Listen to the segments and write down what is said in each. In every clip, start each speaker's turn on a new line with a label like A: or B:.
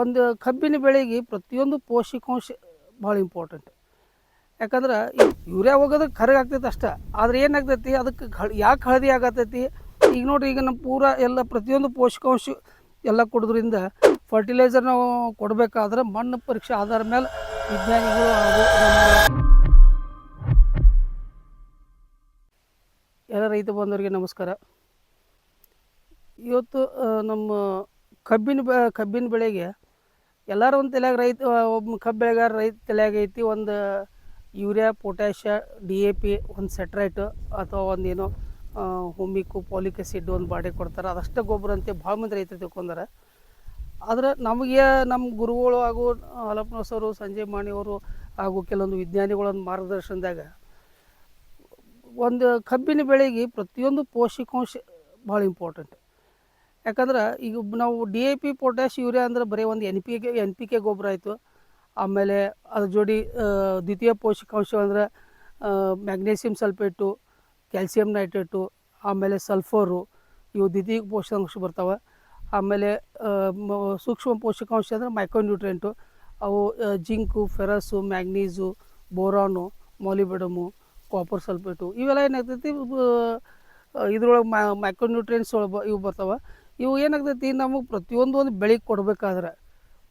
A: ಒಂದು ಕಬ್ಬಿನ ಬೆಳೆಗೆ ಪ್ರತಿಯೊಂದು ಪೋಷಕಾಂಶ ಭಾಳ ಇಂಪಾರ್ಟೆಂಟ್ ಯಾಕಂದ್ರೆ ಯೂರಿಯಾ ಹೋಗೋದು ಕರಗ ಆಗ್ತೈತೆ ಅಷ್ಟೇ. ಆದ್ರೆ ಏನಾಗ್ತೈತಿ? ಅದಕ್ಕೆ ಯಾಕೆ ಹಳದಿ ಆಗತೈತಿ? ಈಗ ನೋಡಿರಿ, ಈಗ ನಮ್ಮ ಪೂರ ಎಲ್ಲ ಪ್ರತಿಯೊಂದು ಪೋಷಕಾಂಶ ಎಲ್ಲ ಕೊಡೋದ್ರಿಂದ ಫರ್ಟಿಲೈಸರ್ ನಾವು ಕೊಡಬೇಕಾದ್ರೆ ಮಣ್ಣು ಪರೀಕ್ಷೆ ಆಧಾರ ಮೇಲೆ ವಿಜ್ಞಾನಿಗಳು ಎಲ್ಲ ರೈತ ಬಂದವರಿಗೆ ನಮಸ್ಕಾರ. ಇವತ್ತು ನಮ್ಮ ಕಬ್ಬಿನ ಬೆ, ಕಬ್ಬಿನ ಬೆಳೆಗೆ ಎಲ್ಲರೂ ಒಂದು ತಲೆಯಾಗ ರೈತ ಒಬ್ಬ ಕಬ್ಬು ಬೆಳೆಗಾರ ರೈತ ತಲೆಯಾಗ ಐತಿ, ಒಂದು urea, potash, D A P, ಒಂದು ಸೆಟ್ರೈಟ್ ಅಥವಾ ಒಂದು ಏನೋ ಹುಮ್ಮಿಕ್ಕು ಪೋಲಿಕ್ ಆಸಿಡ್ ಒಂದು ಬಾಡಿ ಕೊಡ್ತಾರೆ. ಅದಷ್ಟೇ ಗೊಬ್ಬರ ಅಂತ ಭಾಳ ಮಂದಿ ರೈತರು ತಿಳ್ಕೊಂಡಾರೆ. ಆದ್ರೆ ನಮಗೆ ನಮ್ಮ ಗುರುಗಳು ಹಾಗೂ ಹಲಪನಸರು ಸಂಜಯ್ ಮಾಣಿಯವರು ಹಾಗೂ ಕೆಲವೊಂದು ವಿಜ್ಞಾನಿಗಳ ಒಂದು ಮಾರ್ಗದರ್ಶನದಾಗ ಒಂದು ಕಬ್ಬಿನ ಬೆಳೆಗೆ ಪ್ರತಿಯೊಂದು ಪೋಷಕಾಂಶ ಭಾಳ ಇಂಪಾರ್ಟೆಂಟ್ ಯಾಕಂದ್ರೆ ಈಗ ನಾವು D A P potash urea ಅಂದ್ರೆ ಬರೀ ಒಂದು N P K N P K ಗೊಬ್ಬರ ಆಯಿತು. ಆಮೇಲೆ ಅದ್ರ ಜೋಡಿ ದ್ವಿತೀಯ ಪೋಷಕಾಂಶ ಅಂದರೆ ಮ್ಯಾಗ್ನೀಷಿಯಮ್ ಸಲ್ಫೇಟು ಕ್ಯಾಲ್ಸಿಯಂ ನೈಟ್ರೇಟು ಆಮೇಲೆ ಸಲ್ಫರು ಇವು ದ್ವಿತೀಯ ಪೋಷಕಾಂಶ ಬರ್ತಾವೆ. ಆಮೇಲೆ ಸೂಕ್ಷ್ಮ ಪೋಷಕಾಂಶ ಅಂದರೆ ಮೈಕ್ರೋನ್ಯೂಟ್ರಿಯೆಂಟು ಅವು zinc ferrous manganese boron molybdenum copper sulphate ಇವೆಲ್ಲ ಏನಾಗ್ತೈತಿ? ಇದ್ರೊಳಗೆ ಮೈಕ್ರೋನ್ಯೂಟ್ರಿಯೆಂಟ್ಸ್ ಒಳಗೆ ಇವು ಬರ್ತಾವೆ. ಇವು ಏನಾಗ್ತೈತಿ, ನಮಗೆ ಪ್ರತಿಯೊಂದು ಒಂದು ಬೆಳೆ ಕೊಡಬೇಕಾದ್ರೆ,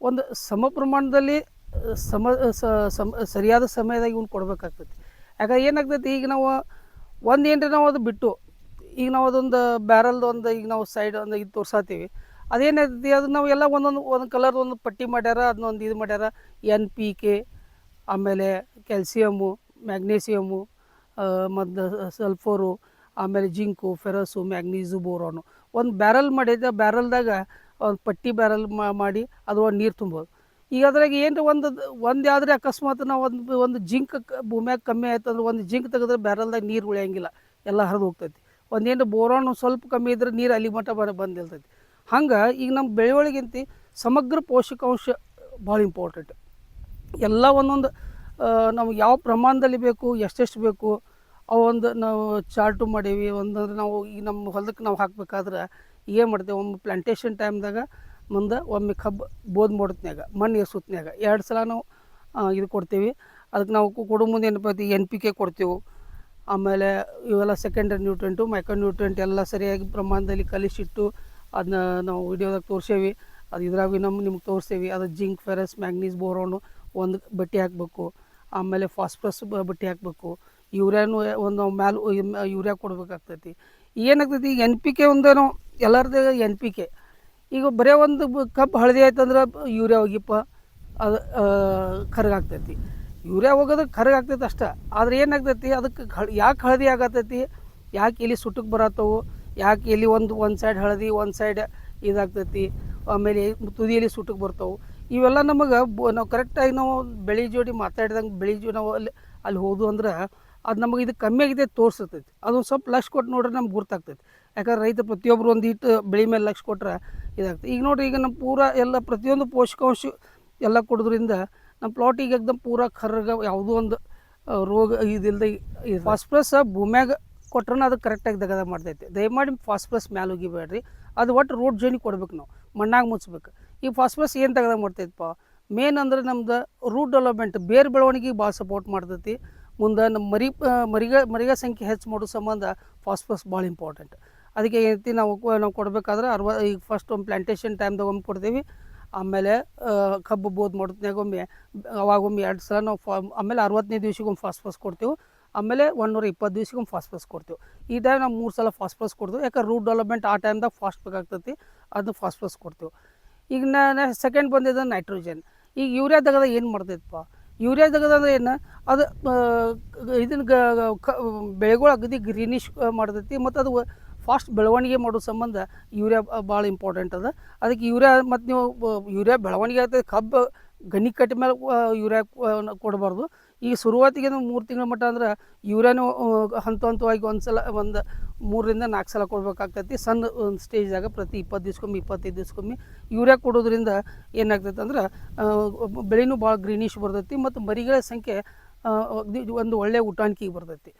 A: ಒಂದು ಸಮ ಪ್ರಮಾಣದಲ್ಲಿ ಸಮ ಸಮ, ಸರಿಯಾದ ಸಮಯದಾಗ ಇವ್ನು ಕೊಡಬೇಕಾಗ್ತೈತಿ. ಯಾಕಂದ್ರೆ ಏನಾಗ್ತೈತಿ, ಈಗ ನಾವು ಒಂದು ಏನ್ರಿ ನಾವು ಅದು ಬಿಟ್ಟು, ಈಗ ನಾವು ಅದೊಂದು ಬ್ಯಾರಲ್ದು ಒಂದು, ಈಗ ನಾವು ಸೈಡ್ ಒಂದು ಇದು ತೋರ್ಸಾತೀವಿ, ಅದೇನಾಗ್ತೈತಿ, ಅದು ನಾವು ಎಲ್ಲ ಒಂದೊಂದು, ಒಂದು ಕಲರ್ ಒಂದು ಪಟ್ಟಿ ಮಾಡ್ಯಾರ ಅದನ್ನೊಂದು ಇದು ಮಾಡ್ಯಾರ ಎನ್ ಪಿ ಕೆ ಆಮೇಲೆ ಕ್ಯಾಲ್ಸಿಯಮ್ಮು ಮ್ಯಾಗ್ನೇಸಿಯಮ್ಮು ಮತ್ತು ಸಲ್ಫರು ಆಮೇಲೆ ಜಿಂಕು ಫೆರಸು ಮ್ಯಾಗ್ನೀಸು ಬೋರಾನು ಒಂದು ಬ್ಯಾರಲ್ ಮಾಡಿದ ಬ್ಯಾರಲ್ದಾಗ ಒಂದು ಪಟ್ಟಿ ಬ್ಯಾರಲ್ ಮಾಡಿ ಅದು ಒಂದು ನೀರು ತುಂಬೋದು. ಈಗ ಅದ್ರಾಗ ಏನು ಒಂದು ಒಂದು ಯಾವ್ದ್ರೆ ಅಕಸ್ಮಾತ್ ನಾವು ಒಂದು ಒಂದು ಜಿಂಕ್ ಭೂಮ್ಯಾಗ ಕಮ್ಮಿ ಆಯ್ತು ಅಂದ್ರೆ ಒಂದು ಜಿಂಕ್ ತೆಗೆದ್ರೆ ಬ್ಯಾರಲ್ದಾಗ ನೀರು ಉಳಿಯಂಗಿಲ್ಲ. ಎಲ್ಲ ಹರಿದು ಹೋಗ್ತೈತಿ. ಒಂದೇನು ಬೋರಾನ್ ಸ್ವಲ್ಪ ಕಮ್ಮಿ ಇದ್ರೆ ನೀರು ಅಲ್ಲಿ ಮಟ್ಟ ಬರ ಬಂದಿರ್ತೈತಿ. ಹಂಗೆ ಈಗ ನಮ್ಮ ಬೆಳೆಯೊಳಗಿಂತ ಸಮಗ್ರ ಪೋಷಕಾಂಶ ಭಾಳ ಇಂಪಾರ್ಟೆಂಟ್ ಎಲ್ಲ ಒಂದೊಂದು ನಮ್ಗೆ ಯಾವ ಪ್ರಮಾಣದಲ್ಲಿ ಬೇಕು, ಎಷ್ಟೆಷ್ಟು ಬೇಕು ಅವು ಒಂದು ನಾವು ಚಾರ್ಟು ಮಾಡೀವಿ, ಒಂದಂದ್ರೆ ನಾವು ಈಗ ನಮ್ಮ ಹೊಲಕ್ಕೆ ನಾವು ಹಾಕ್ಬೇಕಾದ್ರೆ ಏನು ಮಾಡ್ತೇವೆ ಒಮ್ಮೆ ಪ್ಲಾಂಟೇಶನ್ ಟೈಮ್ದಾಗ ಮುಂದೆ ಒಮ್ಮೆ ಕಬ್ಬು, ಬೋದ್ ಮಾಡೋತ್ನಾಗ ಮಣ್ಣು ಎಸೋತ್ನಾಗ ಎರಡು ಸಲ ನಾವು ಇದು ಕೊಡ್ತೀವಿ. ಅದಕ್ಕೆ ನಾವು ಕೊಡೋ ಮುಂದೆ ಏನಪ್ಪ ಎನ್ ಪಿ ಕೆ ಕೊಡ್ತೀವಿ. ಆಮೇಲೆ ಇವೆಲ್ಲ ಸೆಕೆಂಡರಿ ನ್ಯೂಟ್ರೆಂಟು ಮೈಕ್ರೋ ನ್ಯೂಟ್ರೆಂಟ್ ಎಲ್ಲ ಸರಿಯಾಗಿ ಪ್ರಮಾಣದಲ್ಲಿ ಕಲಿಸಿಟ್ಟು ಅದನ್ನ ನಾವು ವಿಡಿಯೋದಾಗ ತೋರಿಸೇವಿ. ಅದು ಇದ್ರಾಗ ನಮ್ಮ ನಿಮ್ಗೆ ತೋರಿಸ್ತೇವೆ ಅದು ಜಿಂಕ್ ಫೆರಸ್ ಮ್ಯಾಗ್ನೀಸ್ ಬೋರೋನು ಒಂದು ಬಟ್ಟೆ ಹಾಕಬೇಕು. ಆಮೇಲೆ ಫಾಸ್ಫರಸ್ ಬಟ್ಟೆ ಹಾಕಬೇಕು. ಯೂರಿಯಾನು ಒಂದು ಮ್ಯಾಲ ಯೂರಿಯಾ ಕೊಡ್ಬೇಕಾಗ್ತೈತಿ. ಏನಾಗ್ತೈತಿ, ಈಗ ಎನ್ ಪಿ ಕೆ ಒಂದೇನೋ ಎಲ್ಲರದ್ದು ಎನ್ ಪಿ ಕೆ. ಈಗ ಬರೇ ಒಂದು ಕಪ್ ಹಳದಿ ಆಯ್ತಂದ್ರೆ ಯೂರಿಯಾ ಹೋಗಿಪ್ಪ, ಅದು ಕರಗಾಗ್ತೈತಿ. ಯೂರಿಯಾ ಹೋಗೋದು ಕರಗಾಗ್ತೈತಿ ಅಷ್ಟೇ. ಆದ್ರೆ ಏನಾಗ್ತೈತಿ ಅದಕ್ಕೆ ಹಳ, ಯಾಕೆ ಹಳದಿ ಆಗತ್ತೈತಿ ಯಾಕೆ ಇಲ್ಲಿ ಸುಟ್ಟಕ್ಕೆ ಬರತ್ತವು? ಯಾಕೆ ಇಲ್ಲಿ ಒಂದು ಒಂದು ಸೈಡ್ ಹಳದಿ, ಒಂದು ಸೈಡ್ ಇದಾಗ್ತೈತಿ? ಆಮೇಲೆ ತುದಿಯಲ್ಲಿ ಸುಟ್ಟಕ್ಕೆ ಬರ್ತವೆ? ಇವೆಲ್ಲ ನಮಗೆ ಬ ನಾವು ಕರೆಕ್ಟಾಗಿ ನಾವು ಬೆಳೆ ಜೋಡಿ ಮಾತಾಡಿದಂಗೆ ಬೆಳೆ ಜೋಡಿ ನಾವು ಅಲ್ಲಿ ಅಲ್ಲಿ ಹೋದು ಅಂದ್ರೆ ಅದು ನಮಗೆ ಇದು ಕಮ್ಮಿ ಆಗಿದೆ ತೋರಿಸ್ತೈತಿ. ಅದೊಂದು ಸ್ವಲ್ಪ ಲಕ್ಷ ಕೊಟ್ಟು ನೋಡ್ರೆ ನಮ್ಗೆ ಗುರ್ತಾಗ್ತೈತಿ. ಯಾಕಂದ್ರೆ ರೈತ ಪ್ರತಿಯೊಬ್ಬರು ಒಂದು ಹಿಟ್ಟು ಬೆಳೆ ಮೇಲೆ ಲಕ್ಷ ಕೊಟ್ಟರೆ ಇದಾಗ್ತದೆ ಈಗ ನೋಡಿರಿ, ಈಗ ನಮ್ಮ ಪೂರ ಎಲ್ಲ ಪ್ರತಿಯೊಂದು ಪೋಷಕಾಂಶ ಎಲ್ಲ ಕೊಡೋದ್ರಿಂದ ನಮ್ಮ ಪ್ಲಾಟಿಗೆ ಎಕ್ದಮ್ ಪೂರ ಕರ್ರಗ ಯಾವುದೋ ಒಂದು ರೋಗ ಇದಿಲ್ಲದೆ ಫಾಸ್ಫರಸ್ ಭೂಮ್ಯಾಗ ಕೊಟ್ರೆ ಅದು ಕರೆಕ್ಟಾಗಿ ದಗದ ಮಾಡ್ತೈತೆ. ದಯಮಾಡಿ ಫಾಸ್ಫರಸ್ ಮ್ಯಾಲೆ ಹೋಗಿಬೇಡ್ರಿ. ಅದು ಒಟ್ಟು ರೋಡ್ ಜೋನಿ ಕೊಡ್ಬೇಕು ನಾವು. ಮಣ್ಣಾಗ ಮುಚ್ಚಬೇಕು ಈ ಫಾಸ್ಫರಸ್ ಏನು ತೆಗೆದ ಮಾಡ್ತೈತಪ್ಪ? ಮೇನ್ ಅಂದ್ರೆ ನಮ್ದು ರೂಟ್ ಡೆವಲಪ್ಮೆಂಟ್ ಬೇರೆ ಬೆಳವಣಿಗೆಗೆ ಭಾಳ ಸಪೋರ್ಟ್ ಮಾಡ್ತೈತಿ. ಮುಂದೆ ನಮ್ಮ ಮರಿ ಮರಿಗ ಮರಿಗ ಸಂಖ್ಯೆ ಹೆಚ್ಚು ಮಾಡೋ ಸಂಬಂಧ ಫಾಸ್ಫರಸ್ ಭಾಳ ಇಂಪಾರ್ಟೆಂಟ್ ಅದಕ್ಕೆ ಏನೈತಿ ನಾವು ನಾವು ಕೊಡಬೇಕಾದ್ರೆ ಅರ್ವ ಈಗ ಫಸ್ಟ್ ಒಂದು ಪ್ಲಾಂಟೇಶನ್ ಟೈಮ್ದಾಗ ಒಮ್ಮೆ ಕೊಡ್ತೀವಿ. ಆಮೇಲೆ ಕಬ್ಬು ಬೋದ್ ಮಾಡೋದ್ನಾಗೊಮ್ಮೆ ಅವಾಗೊಮ್ಮೆ ಎರಡು ಸಲ ನಾವು ಫಾ, ಆಮೇಲೆ ಅರವತ್ತನೇ ದಿವ್ಸಕ್ಕೊಮ್ಮೆ ಫಾಸ್ಫರಸ್ ಕೊಡ್ತೀವಿ. ಆಮೇಲೆ ಒಂದೂರ ಇಪ್ಪತ್ತು ದಿವ್ಸಕ್ಕೊಮ್ಮೆ ಫಾಸ್ಫರಸ್ ಕೊಡ್ತೀವಿ. ಈ ಟೈಮ್ ನಾವು ಮೂರು ಸಲ ಫಾಸ್ಫರಸ್ ಕೊಡ್ತೀವಿ. ಯಾಕಂದ್ರೆ ರೂಟ್ ಡೆವಲಪ್ಮೆಂಟ್ ಆ ಟೈಮ್ದಾಗ ಫಾಸ್ಟ್ ಬೇಕಾಗ್ತೈತಿ ಅದು ಫಾಸ್ಫರಸ್ ಕೊಡ್ತೀವಿ. ಈಗ ನಾ ಸೆಕೆಂಡ್ ಬಂದಿದ್ದು ನೈಟ್ರೋಜನ್ ಈಗ ಯೂರಿಯಾದಾಗ ಏನು ಮಾಡ್ತೈತಪ್ಪ? ಯೂರಿಯಾ ತೆಗೆದಂದ್ರೆ ಏನು? ಅದು ಇದನ್ನ ಗ ಬೆಳೆಗಳು ಅಗದಿ ಗ್ರೀನಿಶ್ ಮಾಡ್ತೈತಿ. ಮತ್ತು ಅದು ಫಾಸ್ಟ್ ಬೆಳವಣಿಗೆ ಮಾಡೋ ಸಂಬಂಧ ಯೂರಿಯಾ ಭಾಳ ಇಂಪಾರ್ಟೆಂಟ್ ಅದ. ಅದಕ್ಕೆ ಯೂರಿಯಾ, ಮತ್ತು ನೀವು ಯೂರಿಯಾ ಬೆಳವಣಿಗೆ ಆಗ್ತದೆ ಕಬ್ಬು ಗಣಿ ಕಟ್ಟ ಮೇಲೆ ಯೂರಿಯಾ ಕೊಡಬಾರ್ದು. ಈಗ ಶುರುವಾತಿಗೆ ಮೂರು ತಿಂಗಳ ಮಟ್ಟ ಅಂದ್ರೆ ಇವರೇನು ಹಂತ ಹಂತವಾಗಿ ಒಂದು ಸಲ ಒಂದು ಮೂರರಿಂದ ನಾಲ್ಕು ಸಲ ಕೊಡಬೇಕಾಗ್ತೈತಿ. ಸಣ್ಣ ಒಂದು ಸ್ಟೇಜ್ದಾಗ ಪ್ರತಿ ಇಪ್ಪತ್ತು ದಿವ್ಸಕ್ಕೊಮ್ಮೆ ಇಪ್ಪತ್ತೈದು ದಿವ್ಸಕ್ಕೊಮ್ಮೆ ಯೂರಿಯಾ ಕೊಡೋದ್ರಿಂದ ಏನಾಗ್ತೈತೆ ಅಂದ್ರೆ ಬೆಳೆನೂ ಭಾಳ ಗ್ರೀನಿಶ್ ಬರ್ತೈತಿ ಮತ್ತು ಮರಿಗಳ ಸಂಖ್ಯೆ ಒಂದು ಒಳ್ಳೆಯ ಊಟಾಣಿಕೆಗೆ ಬರ್ತೈತಿ.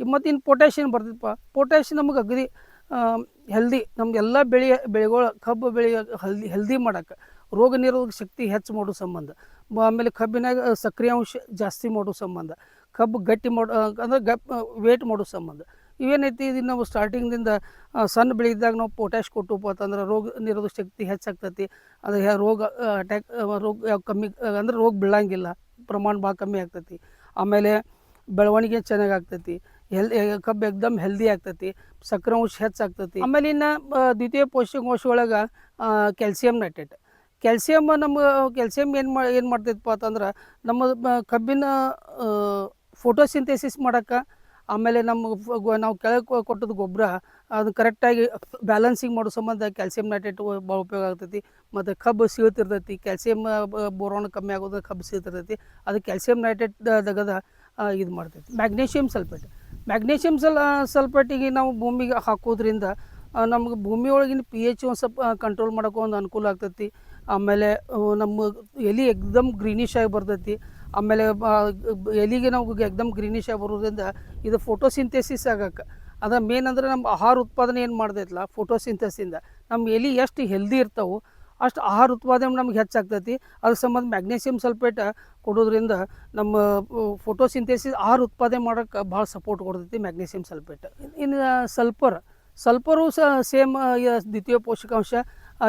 A: ಮತ್ತು ಇನ್ನು ಪೊಟ್ಯಾಷಿಯನ್ ಬರ್ತೈತಪ್ಪ. ಪೊಟ್ಯಾಷಿಯನ್ ನಮಗೆ ಅಗದಿ ಹೆಲ್ದಿ ನಮ್ದು ಎಲ್ಲ ಬೆಳೆ ಬೆಳೆಗಳು, ಕಬ್ಬು ಬೆಳೆ ಹೆಲ್ದಿ ಹೆಲ್ದಿ ಮಾಡೋಕ್ಕೆ ರೋಗ ನಿರೋಧಕ ಶಕ್ತಿ ಹೆಚ್ಚು ಮಾಡೋ ಸಂಬಂಧ. ಆಮೇಲೆ ಕಬ್ಬಿನಾಗ ಸಕ್ರಿಯ ಅಂಶ ಜಾಸ್ತಿ ಮಾಡೋ ಸಂಬಂಧ. ಕಬ್ಬು ಗಟ್ಟಿ ಮಾಡೋ ಅಂದ್ರೆ ಗಪ್ ವೇಟ್ ಮಾಡೋ ಸಂಬಂಧ. ಇವೇನೈತಿ ಇದನ್ನು ನಾವು ಸ್ಟಾರ್ಟಿಂಗ್ದಿಂದ ಸಣ್ಣ ಬೆಳೆಯಿದ್ದಾಗ ನಾವು ಪೊಟ್ಯಾಶ್ ಕೊಟ್ಟು ಅಂತಂದ್ರೆ ರೋಗ ನಿರೋಧಕ ಶಕ್ತಿ ಹೆಚ್ಚಾಗ್ತೈತಿ. ಅದು ರೋಗ ಅಟ್ಯಾಕ್ ರೋಗ ಯಾವ ಕಮ್ಮಿ ಅಂದ್ರೆ ರೋಗ ಬೀಳಂಗಿಲ್ಲ. ಪ್ರಮಾಣ ಭಾಳ ಕಮ್ಮಿ ಆಗ್ತೈತಿ. ಆಮೇಲೆ ಬೆಳವಣಿಗೆ ಚೆನ್ನಾಗಿ ಆಗ್ತೈತಿ. ಹೆಲ್ ಕಬ್ಬು ಎಕ್ದಮ್ ಹೆಲ್ದಿ ಆಗ್ತೈತಿ. ಸಕ್ಕರೆ ಅಂಶ ಹೆಚ್ಚಾಗ್ತೈತಿ. ಆಮೇಲೆ ಇನ್ನು ದ್ವಿತೀಯ ಪೋಷಕಾಂಶ ಒಳಗೆ ಕ್ಯಾಲ್ಸಿಯಂ ನೈಟ್ರೇಟ್ ಕ್ಯಾಲ್ಸಿಯಮ್ ನಮ್ಗೆ ಕ್ಯಾಲ್ಸಿಯಮ್ ಏನು ಮಾ, ಏನು ಮಾಡ್ತೈತಪ್ಪ ಅಂತಂದ್ರೆ ನಮ್ಮ ಕಬ್ಬಿನ ಫೋಟೋಸಿಂಥೆಸಿಸ್ ಮಾಡೋಕ್ಕೆ ಆಮೇಲೆ ನಮ್ಮ ನಾವು ಕೆಳಗೆ ಕೊಟ್ಟದ ಗೊಬ್ಬರ ಅದು ಕರೆಕ್ಟಾಗಿ ಬ್ಯಾಲೆನ್ಸಿಂಗ್ ಮಾಡೋ ಸಂಬಂಧ ಕ್ಯಾಲ್ಸಿಯಂ ನೈಟ್ರೇಟ್ ಭಾಳ ಉಪಯೋಗ ಆಗ್ತೈತಿ. ಮತ್ತು ಕಬ್ಬು ಸಿಗುತ್ತಿರ್ತೈತಿ ಕ್ಯಾಲ್ಸಿಯಂ ಬೋರೋಣ ಕಮ್ಮಿ ಆಗೋದು ಕಬ್ಬು ಸಿಗುತ್ತಿರ್ತೈತಿ ಅದು ಕ್ಯಾಲ್ಸಿಯಂ ನೈಟ್ರೇಟ್ ದಗದ ಇದು ಮಾಡ್ತೈತಿ. ಮ್ಯಾಗ್ನೇಷಿಯಂ ಸಲ್ಫೇಟ್ ಮ್ಯಾಗ್ನೇಷಿಯಂ ಸಲ್ ಸಲ್ಫೇಟಿಗೆ ನಾವು ಭೂಮಿಗೆ ಹಾಕೋದ್ರಿಂದ ನಮ್ಗೆ ಭೂಮಿಯೊಳಗಿನ ಪಿ ಎಚ್ ಒಂದು ಸ್ವಲ್ಪ ಕಂಟ್ರೋಲ್ ಮಾಡೋಕೆ ಒಂದು ಅನುಕೂಲ ಆಗ್ತೈತಿ. ಆಮೇಲೆ ನಮ್ಮ ಎಲೆ ಎಕ್ದಮ್ ಗ್ರೀನಿಶ್ ಆಗಿ ಬರ್ತೈತಿ. ಆಮೇಲೆ ಎಲೆಗೆ ನಾವು ಎಕ್ದಮ್ ಗ್ರೀನಿಶ್ ಆಗಿ ಬರೋದ್ರಿಂದ ಇದು ಫೋಟೋಸಿಂಥೆಸಿಸ್ ಆಗಕ್ಕೆ ಅದ ಮೇನ್ ಅಂದ್ರೆ ನಮ್ಮ ಆಹಾರ ಉತ್ಪಾದನೆ ಏನು ಮಾಡ್ತೈತಲ್ಲ ಫೋಟೋಸಿಂಥಸಿಂದ ನಮ್ಮ ಎಲೆ ಎಷ್ಟು ಹೆಲ್ದಿ ಇರ್ತಾವೆ, ಅಷ್ಟು ಆಹಾರ ಉತ್ಪಾದನೆ ನಮ್ಗೆ ಹೆಚ್ಚಾಗ್ತೈತಿ. ಅದ್ರ ಸಂಬಂಧ ಮ್ಯಾಗ್ನೇಷಿಯಂ ಸಲ್ಫೇಟ್ ಕೊಡೋದ್ರಿಂದ ನಮ್ಮ ಫೋಟೋಸಿಂಥೆಸಿಸ್ ಆಹಾರ ಉತ್ಪಾದನೆ ಮಾಡೋಕ್ಕೆ ಭಾಳ ಸಪೋರ್ಟ್ ಕೊಡ್ತೈತಿ ಮ್ಯಾಗ್ನೇಷಿಯಂ ಸಲ್ಫೇಟ್ ಇನ್ನು ಸಲ್ಪರು ಸಹ ಸೇಮ್ ದ್ವಿತೀಯ ಪೋಷಕಾಂಶ.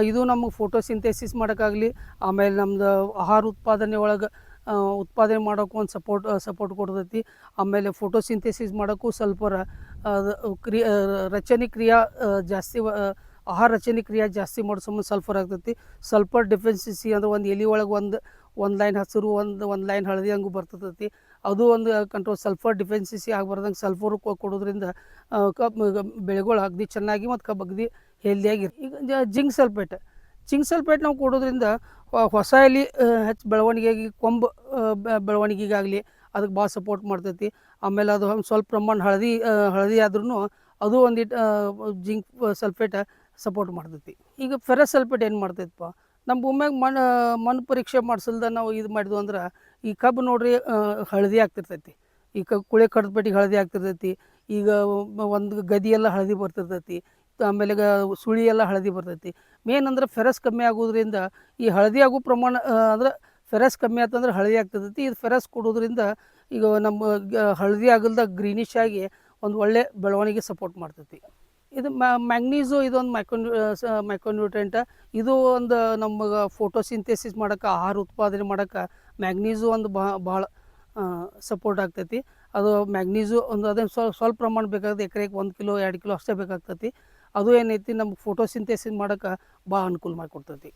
A: ಇದು ನಮಗೆ ಫೋಟೋಸಿಂಥೆಸಿಸ್ ಮಾಡೋಕ್ಕಾಗಲಿ, ಆಮೇಲೆ ನಮ್ಮದು ಆಹಾರ ಉತ್ಪಾದನೆ ಒಳಗೆ ಉತ್ಪಾದನೆ ಮಾಡೋಕ್ಕೂ ಒಂದು ಸಪೋರ್ಟ್ ಸಪೋರ್ಟ್ ಕೊಡ್ತೈತಿ. ಆಮೇಲೆ ಫೋಟೋಸಿಂಥೆಸಿಸ್ ಮಾಡೋಕ್ಕೂ ಸ್ವಲ್ಪ ಕ್ರಿಯೆ ರಚನೆ ಕ್ರಿಯಾ ಜಾಸ್ತಿ ಆಹಾರ ರಚನೆ ಕ್ರಿಯಾ ಜಾಸ್ತಿ ಮಾಡೋ ಸಂಬಂಧ ಸಲ್ಫರ್ ಆಗ್ತೈತಿ. ಸಲ್ಫರ್ ಡಿಫೆನ್ಸಿಸಿ ಅಂದ್ರೆ ಒಂದು ಎಲೆ ಒಳಗೆ ಒಂದು ಒಂದು ಲೈನ್ ಹಸಿರು, ಒಂದು ಒಂದು ಲೈನ್ ಹಳದಿ ಹಂಗೂ ಬರ್ತೈತಿ ಅದು ಒಂದು ಕಂಟ್ರೋಲ್ ಸಲ್ಫರ್ ಡಿಫೆನ್ಸಿಸಿ ಆಗ್ಬಾರ್ದಂಗೆ ಸಲ್ಫರ್ ಕೊಡೋದ್ರಿಂದ ಕಬ್ ಬೆಳೆಗಳು ಅಗದಿ ಚೆನ್ನಾಗಿ ಮತ್ತು ಕಬ್ಬು ಹೆಲ್ದಿಯಾಗಿ ಈಗ ಜಿಂಕ್ ಸಲ್ಪೇಟ್ ಜಿಂಕ್ ಸಲ್ಪೇಟ್ ನಾವು ಕೊಡೋದ್ರಿಂದ ಹೊಸ ಎಲೆ ಹೆಚ್ಚು ಬೆಳವಣಿಗೆಗೆ, ಕೊಂಬು ಬೆಳವಣಿಗೆಗಾಗಲಿ ಅದಕ್ಕೆ ಭಾಳ ಸಪೋರ್ಟ್ ಮಾಡ್ತೈತಿ. ಆಮೇಲೆ ಅದು ಒಂದು ಸ್ವಲ್ಪ ಪ್ರಮಾಣ ಹಳದಿ ಹಳದಿ ಆದ್ರೂ ಅದು ಒಂದಿಟ್ಟು ಜಿಂಕ್ ಸಲ್ಫೇಟ್ ಸಪೋರ್ಟ್ ಮಾಡ್ತೈತಿ. ಈಗ ಫೆರಸ್ ಸಲ್ಫೇಟ್ ಏನು ಮಾಡ್ತೈತಪ್ಪ? ನಮ್ಮ ಭೂಮ್ಯಾಗ ಮಣ್ಣು ಮಣ್ಣು ಪರೀಕ್ಷೆ ಮಾಡಿಸಲ್ದ ನಾವು ಇದು ಮಾಡಿದ್ವು ಅಂದ್ರೆ, ಈ ಕಬ್ಬು ನೋಡ್ರಿ ಹಳದಿ ಆಗ್ತಿರ್ತೈತಿ. ಈ ಕ, ಕುಳೆ ಕಡ್ದ ಹಳದಿ ಆಗ್ತಿರ್ತೈತಿ. ಈಗ ಒಂದು ಗದಿಯೆಲ್ಲ ಹಳದಿ ಬರ್ತಿರ್ತೈತಿ. ಆಮೇಲೆ ಸುಳಿ ಎಲ್ಲ ಹಳದಿ ಬರ್ತೈತಿ. ಮೇನ್ ಅಂದ್ರೆ ಫೆರಸ್ ಕಮ್ಮಿ ಆಗೋದ್ರಿಂದ ಈ ಹಳದಿ ಆಗೋ ಪ್ರಮಾಣ ಅಂದ್ರೆ ಫೆರಸ್ ಕಮ್ಮಿ ಆತಂದ್ರೆ ಹಳದಿ ಆಗ್ತದೈತಿ ಇದು ಫೆರಸ್ ಕೊಡೋದ್ರಿಂದ ಈಗ ನಮ್ಮ ಹಳದಿ ಆಗಲ್ದ ಗ್ರೀನಿಶ್ ಆಗಿ ಒಂದು ಒಳ್ಳೆ ಬೆಳವಣಿಗೆ ಸಪೋರ್ಟ್ ಮಾಡ್ತೈತಿ. ಇದು ಮ್ಯಾಗ್ನೀಸು ಇದೊಂದು ಮೈಕ್ರೋನ್ಯೂ ಮೈಕ್ರೋನ್ಯೂಟ್ರೆಂಟ್ ಇದು ಒಂದು ನಮಗೆ ಫೋಟೋಸಿಂಥೆಸಿಸ್ ಮಾಡೋಕೆ, ಆಹಾರ ಉತ್ಪಾದನೆ ಮಾಡೋಕೆ ಮ್ಯಾಗ್ನೀಸು ಒಂದು ಬಾ ಭಾಳ ಸಪೋರ್ಟ್ ಆಗ್ತೈತಿ. ಅದು ಮ್ಯಾಗ್ನೀಸು ಒಂದು ಅದೇನು ಸ್ವಲ್ಪ ಸ್ವಲ್ಪ ಪ್ರಮಾಣ ಬೇಕಾಗುತ್ತೆ ಎಕರೆಗೆ ಒಂದು ಕಿಲೋ, ಎರಡು ಕಿಲೋ ಅಷ್ಟೇ ಬೇಕಾಗ್ತೈತಿ. ಅದು ಏನೈತಿ ನಮ್ಗೆ ಫೋಟೋಸಿಂಥೆಸಿಸ್ ಮಾಡೋಕೆ ಭಾಳ ಅನುಕೂಲ ಮಾಡಿಕೊಡ್ತೈತಿ.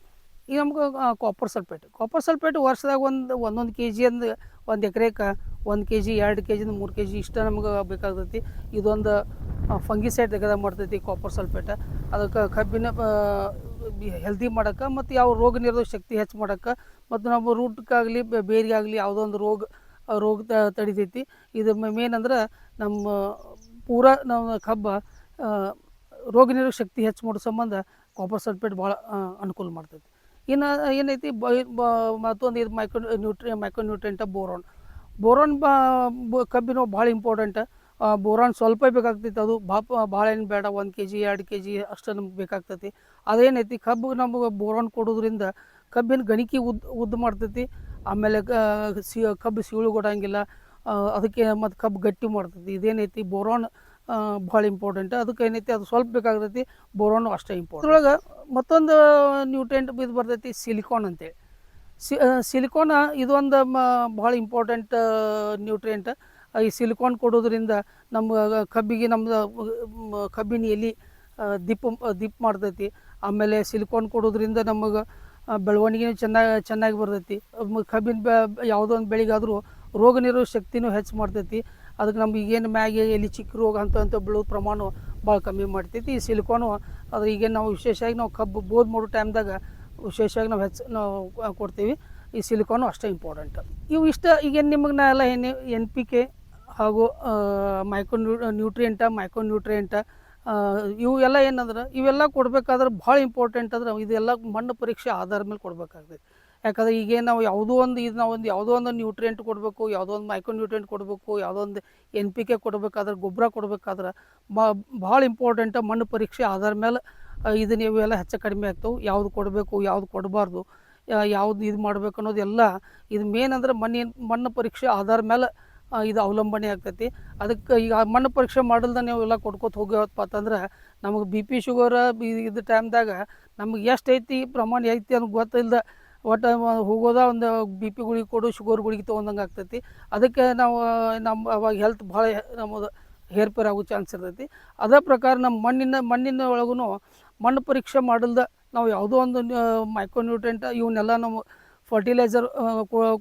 A: ಈಗ ನಮ್ಗೆ ಕಾಪರ್ ಸಲ್ಫೇಟ್ ಕಾಪರ್ ಸಲ್ಫೇಟ್ ವರ್ಷದಾಗ ಒಂದು, ಒಂದೊಂದು ಕೆ ಜಿ ಅಂದು ಒಂದು ಎಕರೆಗೆ ಒಂದು ಕೆ ಜಿ ಎರಡು ಕೆ ಜಿಂದ ಮೂರು ಕೆ ಜಿ ಇಷ್ಟ ನಮ್ಗೆ ಬೇಕಾಗ್ತೈತಿ. ಇದೊಂದು ಫಂಗಿಸೈಡ್ ತೆಗೆದ ಮಾಡ್ತೈತಿ ಕಾಪರ್ ಸಲ್ಫೇಟ್ ಅದಕ್ಕೆ ಕಬ್ಬಿನ ಹೆಲ್ದಿ ಮಾಡೋಕ್ಕೆ ಮತ್ತು ಯಾವ ರೋಗ ನಿರೋಧಕ ಶಕ್ತಿ ಹೆಚ್ಚು ಮಾಡೋಕ್ಕೆ ಮತ್ತು ನಮ್ಮ ರೂಟ್ಗಾಗಲಿ ಬೇರಿಗಾಗಲಿ ಯಾವುದೋ ಒಂದು ರೋಗ ರೋಗ ತಡಿತೈತಿ. ಇದು ಮೇನ್ ಅಂದ್ರೆ ನಮ್ಮ ಪೂರಾ ನಮ್ಮ ಕಬ್ಬ ರೋಗ ನಿರೋಗ ಶಕ್ತಿ ಹೆಚ್ಚು ಮಾಡೋ ಸಂಬಂಧ ಕಾಪರ್ ಸಲ್ಫೇಟ್ ಭಾಳ ಅನುಕೂಲ ಮಾಡ್ತೈತಿ. ಇನ್ನು, ಏನೈತಿ, ಬ ಮತ್ತೊಂದು ಇದು micro nutri micro nutrient boron. Boron ಬಾ, ಬ- ಕಬ್ಬಿನ ಭಾಳ ಇಂಪಾರ್ಟೆಂಟ್ ಬೋರಾನ್ ಸ್ವಲ್ಪ ಬೇಕಾಗ್ತೈತಿ, ಅದು ಭಾ ಭಾಳ ಏನು ಬೇಡ, ಒಂದು ಕೆ ಜಿ ಎರಡು ಕೆ ಜಿ ಅಷ್ಟು ನಮ್ಗೆ ಬೇಕಾಗ್ತೈತಿ. ಅದೇನೈತಿ, ಕಬ್ಬು ನಮಗೆ ಬೋರಾನ್ ಕೊಡೋದ್ರಿಂದ ಕಬ್ಬಿನ ಗಣಿಕೆ ಉದ್ದ, ಉದ್ದು ಮಾಡ್ತೈತಿ. ಆಮೇಲೆ ಸಿ, ಕಬ್ಬು ಸೀಳು ಕೊಡೋಂಗಿಲ್ಲ. ಅದಕ್ಕೆ ಮತ್ತು ಕಬ್ಬು ಗಟ್ಟಿ ಮಾಡ್ತೈತಿ. ಇದೇನೈತಿ, ಬೋರಾನ್ ಭಾಳ ಇಂಪಾರ್ಟೆಂಟ್ ಅದಕ್ಕೆ ಏನೈತಿ ಅದು ಸ್ವಲ್ಪ ಬೇಕಾಗ್ತೈತಿ ಬೋರೋನು ಅಷ್ಟೇ ಇಂಪಾರ್ಟೆಂಟ್ ಅದ್ರೊಳಗೆ ಮತ್ತೊಂದು ನ್ಯೂಟ್ರೆಂಟ್ ಇದು ಬರ್ತೈತಿ ಸಿಲಿಕಾನ್ ಅಂತೇಳಿ. ಸಿ ಸಿಲಿಕಾನ್ ಇದೊಂದು ಭಾಳ ಇಂಪಾರ್ಟೆಂಟ್ ನ್ಯೂಟ್ರಿಯೆಂಟ್ ಈ ಸಿಲಿಕಾನ್ ಕೊಡೋದ್ರಿಂದ ನಮ್ಮ ಕಬ್ಬಿಗೆ ನಮ್ದು ಮ, ಕಬ್ಬಿನ ಎಲೆ ದಿಪ್ ದಿಪ್ ಮಾಡ್ತೈತಿ. ಆಮೇಲೆ ಸಿಲಿಕಾನ್ ಕೊಡೋದ್ರಿಂದ ನಮಗೆ ಬೆಳವಣಿಗೆ ಚೆನ್ನಾಗಿ ಚೆನ್ನಾಗಿ ಬರ್ತೈತಿ. ಕಬ್ಬಿನ ಬೆ ಯಾವುದೋ ಒಂದು ಬೆಳೆಗಾದರೂ ರೋಗ ನಿರೋಧಕ ಶಕ್ತಿನೂ ಹೆಚ್ಚು ಮಾಡ್ತೈತಿ. ಅದಕ್ಕೆ ನಮ್ಗೆ ಈಗೇನು ಮ್ಯಾಗೆ ಎಲ್ಲಿ ಚಿಕ್ಕ ರೋಗ ಅಂತ ಅಂತ ಬೀಳೋ ಪ್ರಮಾಣ ಭಾಳ ಕಮ್ಮಿ ಮಾಡ್ತೈತಿ. ಈ ಸಿಲಿಕಾನು ಅದ್ರ ಈಗೇನು ನಾವು ವಿಶೇಷವಾಗಿ ನಾವು ಕಬ್ಬು ಬೋದ್ ಮಾಡೋ ಟೈಮ್ದಾಗ ವಿಶೇಷವಾಗಿ ನಾವು ಹೆಚ್ಚು ನಾವು ಕೊಡ್ತೀವಿ. ಈ ಸಿಲಿಕಾನು ಅಷ್ಟೇ ಇಂಪಾರ್ಟೆಂಟ್ ಇವು ಇಷ್ಟ ಈಗೇನು ನಿಮಗೆ ನಾ ಎಲ್ಲ ಏನು ಎನ್ ಪಿ ಕೆ ಹಾಗೂ ಮೈಕ್ರೋ ನ್ಯೂ ನ್ಯೂಟ್ರಿಯೆಂಟ ಮೈಕ್ರೋ ನ್ಯೂಟ್ರಿಯೆಂಟ ಇವು ಎಲ್ಲ ಏನಂದ್ರೆ ಇವೆಲ್ಲ ಕೊಡಬೇಕಾದ್ರೆ ಭಾಳ ಇಂಪಾರ್ಟೆಂಟ್ ಅಂದ್ರೆ ಇದೆಲ್ಲ ಮಣ್ಣು ಪರೀಕ್ಷೆ ಆಧಾರ ಮೇಲೆ ಕೊಡಬೇಕಾಗ್ತೈತಿ. ಯಾಕಂದ್ರೆ ಈಗೇನು ನಾವು ಯಾವುದೋ ಒಂದು ಇದು ನಾವು ಒಂದು ಯಾವುದೋ ಒಂದು ನ್ಯೂಟ್ರಿಯೆಂಟ್ ಕೊಡಬೇಕು, ಯಾವುದೋ ಒಂದು ಮೈಕ್ರೋ ನ್ಯೂಟ್ರಿಯೆಂಟ್ ಕೊಡಬೇಕು, ಯಾವುದೋ ಒಂದು ಎನ್ ಪಿ ಕೆ ಕೊಡಬೇಕಾದ್ರೆ ಗೊಬ್ಬರ ಕೊಡಬೇಕಾದ್ರೆ ಭಾಳ ಇಂಪಾರ್ಟೆಂಟ್ ಮಣ್ಣು ಪರೀಕ್ಷೆ ಆಧಾರ ಮೇಲೆ ಇದು ನೀವು ಎಲ್ಲ ಹೆಚ್ಚು ಕಡಿಮೆ ಆಗ್ತವೆ. ಯಾವ್ದು ಕೊಡಬೇಕು, ಯಾವುದು ಕೊಡಬಾರ್ದು ಯಾವ್ದು ಇದು ಮಾಡ್ಬೇಕು ಅನ್ನೋದೆಲ್ಲ ಇದು ಮೇನ್ ಅಂದ್ರೆ ಮಣ್ಣಿನ, ಮಣ್ಣು ಪರೀಕ್ಷೆ ಆಧಾರ ಮೇಲೆ ಇದು ಅವಲಂಬನೆ ಆಗ್ತೈತಿ. ಅದಕ್ಕೆ ಈಗ ಮಣ್ಣು ಪರೀಕ್ಷೆ ಮಾಡಲ್ದ ನೀವು ಎಲ್ಲ ಕೊಡ್ಕೊತ ಹೋಗ್ಯಾವಪ್ಪ ಅಂತಂದ್ರೆ ನಮಗೆ ಬಿ ಪಿ ಶುಗರ್ ಇದು ಟೈಮ್ದಾಗ ನಮ್ಗೆ ಎಷ್ಟು ಐತಿ ಪ್ರಮಾಣ ಐತಿ ಅನ್ನೋದು ಗೊತ್ತಿಲ್ಲದ ಒಟ್ಟು ಹೋಗೋದ ಒಂದು ಬಿ ಪಿ ಗುಳಿಗೆ ಕೊಡು ಶುಗರ್ ಗುಳಿಗೆ ತೊಗೊಂಡಂಗೆ ಆಗ್ತೈತಿ. ಅದಕ್ಕೆ ನಾವು, ನಮ್ಮ ಅವಾಗ ಹೆಲ್ತ್ ಭಾಳ ನಮ್ಮದು ಹೇರ್ಪೇರ್ ಆಗೋ ಚಾನ್ಸ್ ಇರ್ತೈತಿ. ಅದೇ ಪ್ರಕಾರ ನಮ್ಮ ಮಣ್ಣಿನ ಮಣ್ಣಿನ ಒಳಗೂ ಮಣ್ಣು ಪರೀಕ್ಷೆ ಮಾಡಲ್ದ ನಾವು ಯಾವುದೋ ಒಂದು ಮೈಕ್ರೋನ್ಯೂಟ್ರೆಂಟ್ ಇವನ್ನೆಲ್ಲ ನಾವು ಫರ್ಟಿಲೈಸರ್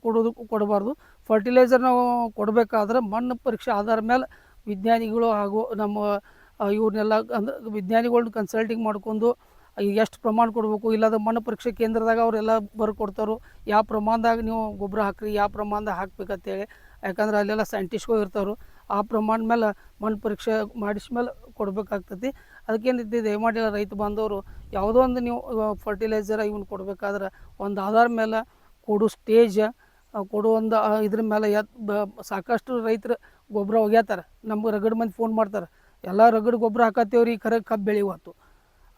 A: ಕೊಡೋದು, ಕೊಡಬಾರ್ದು. ಫರ್ಟಿಲೈಸರ್ ನಾವು ಕೊಡಬೇಕಾದ್ರೆ ಮಣ್ಣು ಪರೀಕ್ಷೆ ಆಧಾರ ಮೇಲೆ ವಿಜ್ಞಾನಿಗಳು ಹಾಗೂ ನಮ್ಮ ಇವ್ರನ್ನೆಲ್ಲ ಅಂದ್ರೆ ವಿಜ್ಞಾನಿಗಳ್ನ ಕನ್ಸಲ್ಟಿಂಗ್ ಮಾಡ್ಕೊಂಡು ಎಷ್ಟು ಪ್ರಮಾಣ ಕೊಡಬೇಕು? ಇಲ್ಲಾಂದ್ರೆ ಮಣ್ಣು ಪರೀಕ್ಷೆ ಕೇಂದ್ರದಾಗ ಅವರೆಲ್ಲ ಬರ್ಕೊಡ್ತಾರೆ ಯಾವ ಪ್ರಮಾಣದಾಗ ನೀವು ಗೊಬ್ಬರ ಹಾಕ್ರಿ ಯಾವ ಪ್ರಮಾಣದಾಗ ಹಾಕ್ಬೇಕಂತೇಳಿ. ಯಾಕಂದ್ರೆ ಅಲ್ಲೆಲ್ಲ ಸೈಂಟಿಸ್ಟ್ಗಳು ಇರ್ತಾರೆ ಆ ಪ್ರಮಾಣ ಮೇಲೆ ಮಣ್ಣು ಪರೀಕ್ಷೆ ಮಾಡಿಸ್ಮೇಲೆ ಕೊಡಬೇಕಾಗ್ತೈತಿ. ಅದಕ್ಕೇನೈತಿ ದಯಮಾಡಿ ರೈತ ಬಾಂಧವರು, ಯಾವುದೋ ಒಂದು ನೀವು ಫರ್ಟಿಲೈಸರ್ ಇವನ್ನ ಕೊಡಬೇಕಾದ್ರೆ ಒಂದು ಆಧಾರ ಮೇಲೆ ಕೊಡೋ ಸ್ಟೇಜ್ ಕೊಡು ಒಂದು ಇದ್ರ ಮೇಲೆ ಎತ್ ಸಾಕಷ್ಟು ರೈತರು ಗೊಬ್ಬರ ಒಗ್ಯಾತಾರೆ ನಮ್ಗೆ ರಗಡ್ ಮಂದಿ ಫೋನ್ ಮಾಡ್ತಾರೆ. ಎಲ್ಲ ರಗಡ್ ಗೊಬ್ಬರ ಹಾಕತ್ತೇವ್ರಿ ಖರೆ ಕಬ್ಬು ಬೆಳೆಯುವತ್ತು.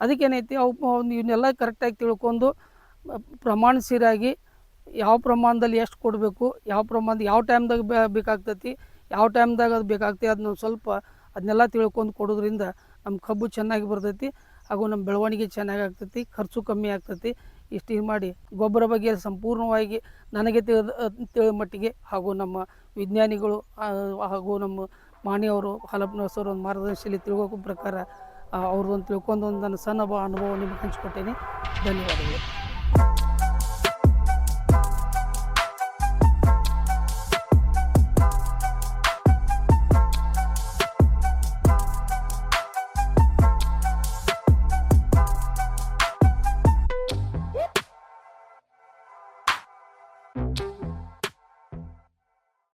A: ಅದಕ್ಕೇನೈತಿ ಅವು ಇವನ್ನೆಲ್ಲ ಕರೆಕ್ಟಾಗಿ ತಿಳ್ಕೊಂಡು ಪ್ರಮಾಣ ಸೀರಾಗಿ ಯಾವ ಪ್ರಮಾಣದಲ್ಲಿ ಎಷ್ಟು ಕೊಡಬೇಕು, ಯಾವ ಪ್ರಮಾಣ ಯಾವ ಟೈಮ್ದಾಗ ಬೇಕಾಗ್ತೈತಿ, ಯಾವ ಟೈಮ್ದಾಗ ಅದು ಬೇಕಾಗ್ತೈತಿ ಅದನ್ನ ಸ್ವಲ್ಪ ಅದನ್ನೆಲ್ಲ ತಿಳ್ಕೊಂಡು ಕೊಡೋದ್ರಿಂದ ನಮ್ಮ ಕಬ್ಬು ಚೆನ್ನಾಗಿ ಬರ್ತೈತಿ ಹಾಗೂ ನಮ್ಮ ಬೆಳವಣಿಗೆ ಚೆನ್ನಾಗಿ ಆಗ್ತೈತಿ, ಖರ್ಚು ಕಮ್ಮಿ ಆಗ್ತೈತಿ. ಇಷ್ಟು ಮಾಡಿ ಗೊಬ್ಬರ ಬಗ್ಗೆ ಸಂಪೂರ್ಣವಾಗಿ ನನಗೆ ತಿಳಿದ ತಿಳಿದ ಮಟ್ಟಿಗೆ ಹಾಗೂ ನಮ್ಮ ವಿಜ್ಞಾನಿಗಳು ಹಾಗೂ ನಮ್ಮ ಮಾಣಿಯವರು ಹಲಪನಸರು ಒಂದು ಮಾರ್ಗದರ್ಶಿಯಲ್ಲಿ ತಿಳ್ಕೋ ಪ್ರಕಾರ ಅವ್ರದ್ದೊಂದು ತಿಳ್ಕೊಂಡು ಒಂದು ನನ್ನ ಸಣ್ಣ ಅನುಭವ ನಿಮ್ಗೆ ಹಂಚ್ಕೊಟ್ಟೇನೆ. ಧನ್ಯವಾದಗಳು.